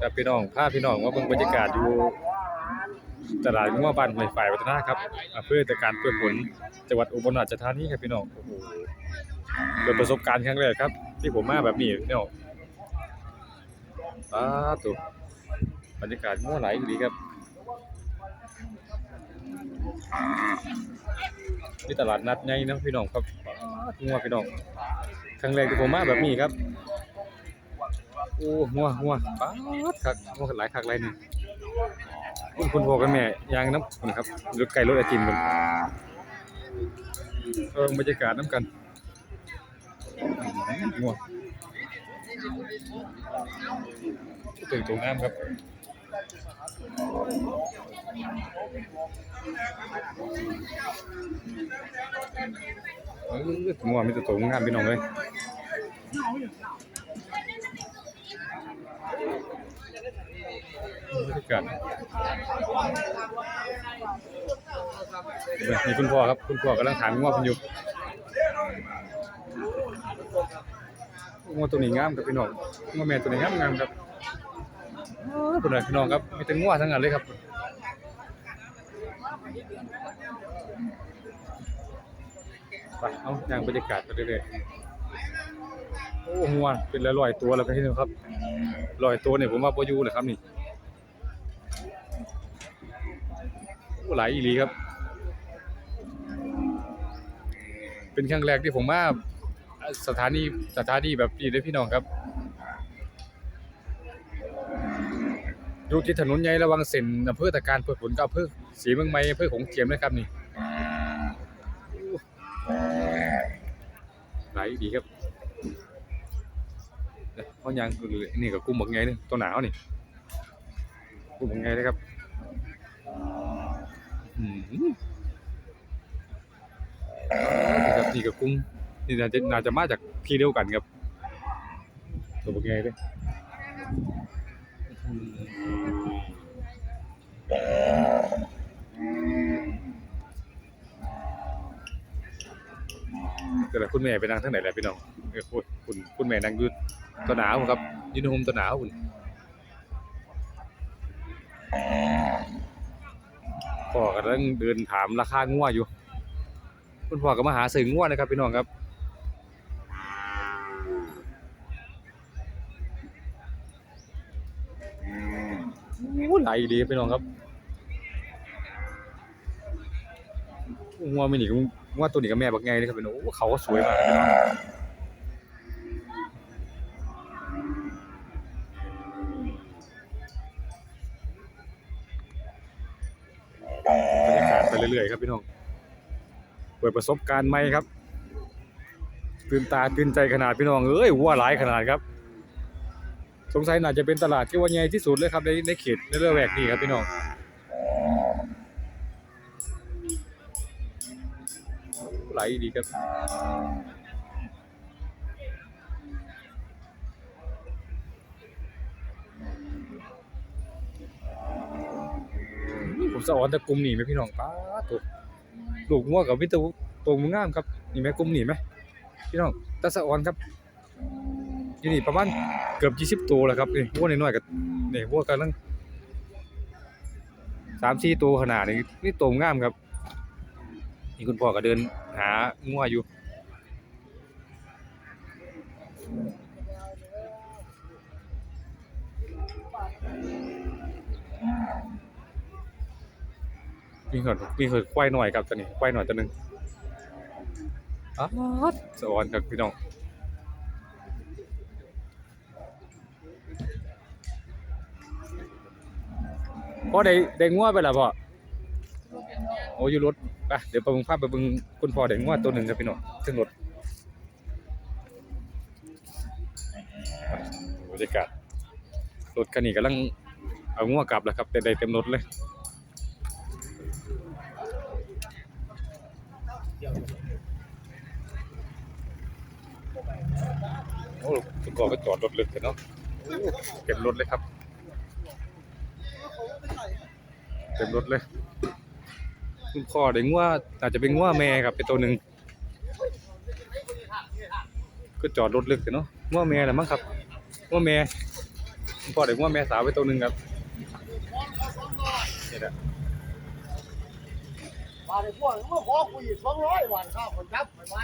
ครับพี่น้องพาพี่น้องว่าเบิ่งบรรยากาศอยู่ตลาดงัวบ้านห้วยฝ่ายวัฒนาครับอำเภอตะการเพื่อผลจังหวัดอุบลราชธานีครับพี่น้องโอ้โหเป็นประสบการณ์ครั้งแรกครับ ที่ผมมาแบบนี้พี่น้องป้าตุบรรยากาศงัวไหลดีครับนี่ตลาดนัดใหญ่นะพี่น้องครับงัวพี่น้องครั้งแรกที่ผมมาแบบนี้ครับ โอ้หัวหัวป๊าดคักหัวหลายคักหลายนี่คุณคุณพ่อกับแม่ยางน้ำคุณครับรถไก่รถไอติมกันเออบรรยากาศน้ำกันหัวตื่นตัวงามครับเออหัวมีแต่ตัวงามพี่น้องเลย บรรยากาศนี่คุณพ่อครับ คุณพ่อกำลังถามงวผมอยู่งวตัวนี้งามครับพี่น้องงวแม่ตัวนี้งามงามครับอ้าวเป็นพี่น้องครับมีแต่งวทั้งนั้นเลยครับไปเอาอย่างบรรยากาศไปเรื่อยๆโอ้งัวเป็นละร้อยตัวแล้วพี่น้องครับร้อยตัวเนี่ยผมว่าพออยู่เลยครับนี่ โอ้ หลายอีหลีครับ เป็นครั้งแรกที่ผมมาสถานีสถานีแบบนี้เลยพี่น้องครับอยู่ที่ถนนใหญ่ระวังเส้นอำเภอตะการเพื่อผลกับอำเภอศรีเมืองใหม่อำเภอของเจียมนะครับนี่ไหลายอีรีครับเนี่ยเขายังนี่กับกุ้งบักไงนี่ตัวหนาวนี่กุ้งบักไงนะครับ ครับนี่กับกุ้งนี่น่าจะน่าจะมาจากที่เดียวกันครับตัวเป็นไงเลยอืมแต่ละคุณแม่ไปนั่งทั้งไหนแหละพี่น้องเออคุณคุณคุณแม่นั่งยืดตัวหนาวครับยืนห่มตัวหนาวคุณ พ่อกำลังเดินถามราคางัวอยู่ คุณพ่อก็มาหาซื้องัวนะครับพี่น้องครับโอ้ไหลดีพี่น้องครับงัวไม่หนีงัวตัวนี้กับแม่บักไงเลยครับพี่น้องเขาก็สวยมาก เรื่อยๆครับพี่น้อง เปิดประสบการณ์ใหม่ครับ ตื่นตาตื่นใจขนาดพี่น้องเอ้ยวัวหลายขนาดครับ สงสัยน่าจะเป็นตลาดที่ว่าใหญ่ที่สุดเลยครับในในเขตในเรือแวกนี่ครับพี่น้องไหลดีครับผมสะออนต่กลุ่มหนีไหมพี่น้องป้า ตัวลูกงัวกับวิตาตัวมึงงามครับนี่ไหมกลุ่มหนีไหมพี่น้องตาสะออนครับที่นี่ประมาณเกือบยี่สิบตัวแล้วครับนี่วัวน้อยๆกับนี่วัวกำลังสามสี่ตัวขนาดนี้นี่ตวงามครับนี่คุณพ่อก็เดินหางัวอยู่ มีเหินมีเหินควายหน่อยครับตัวนี้ควายหน่อยตัวหนึงอ๋อสวรรค์ครับพี่น้องพ่อได้ได้งัวไปแล้วพ่อโอ้อยู่รถไปเดี๋ยวไปเบิ่งภาพไปเบิ่งคุณพ่อได้งัวตัวหนึ่งครับพี่น้องขึ้นรถบรรยากาศรถคันนี้กำลังเอางัวกลับแล้วครับแต่ได้เต็มรถเลย โอ้คุณพ่อก็จอดรถลึกเลยเนาะเต็มรถเลยครับ เต็มรถเลยคุณพ่อได้งัวอาจจะเป็นงัวแม่ครับเป็นตัวหนึ่งก็จอดรถลึกเลยเนาะงัวแม่แหละมั้งครับงัวแม่พ่อได้งัวแม่สาวไว้ตัวหนึ่งครับนี่แหละมาในพวกเมื่อขอคุยสองร้อยวันข้าวคนจับไปไว้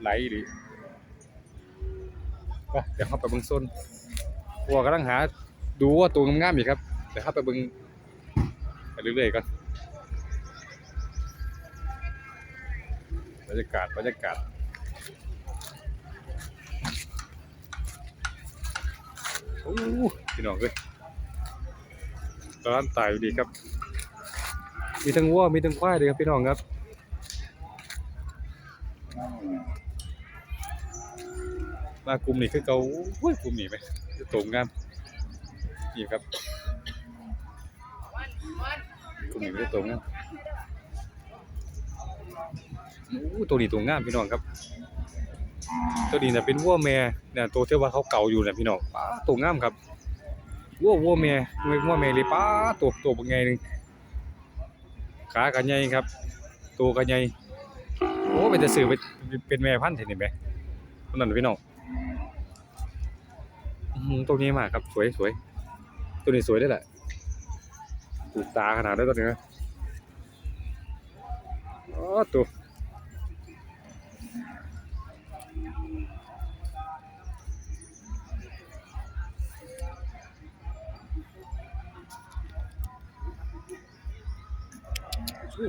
ไหลดิไปเดี๋ยวเข้าไปเบิ่งโซนวัวกำลังหา ดูว่าตัวงามๆอีกครับเดี๋ยวเข้าไปเบิ่งไปเรื่อยๆก่อนบรรยากาศบรรยากาศโอ้พี่น้องเอ้ยร้านตายดีครับ มีทั้งวัวมีทั้งควายเลยครับพี่น้องครับ มากลุ่มนี้คือเกาโอ้ยกลุ่มนี้ไหมตรงงามนี่ครับกลุ่มนี้คือตรงงามโอ้ตัวนี้ตรงงามพี่น้องครับ ตัวนี้น่ะเป็นวัวแม่เนี่ยตัวที่ว่าเขาเก่าอยู่น่ะพี่น้องป้าตัวงามครับวัววัวแม่ไม่วัวแม่เลยป้าตัวตัวเป็นไงหนึงขากันใหญ่ครับ ตัวกันใหญ่โอ้เป็นจะสื่อไปเป็นแม่พันธุ์เห็นไหมนั่นพี่น้อง ตัวนี้มากครับสวยสวยตัวนี้สวยได้วยแหละถูกตาขนาดนั้นตัวนี้นะอ๋อตัว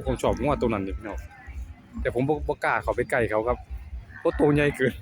ผมชอบงัวตัวนั้นนี่พี่น้องแต่ผมบ่บ่กล้าเขาไปใกล้เขาครับเพราะตัวใหญ่เกิน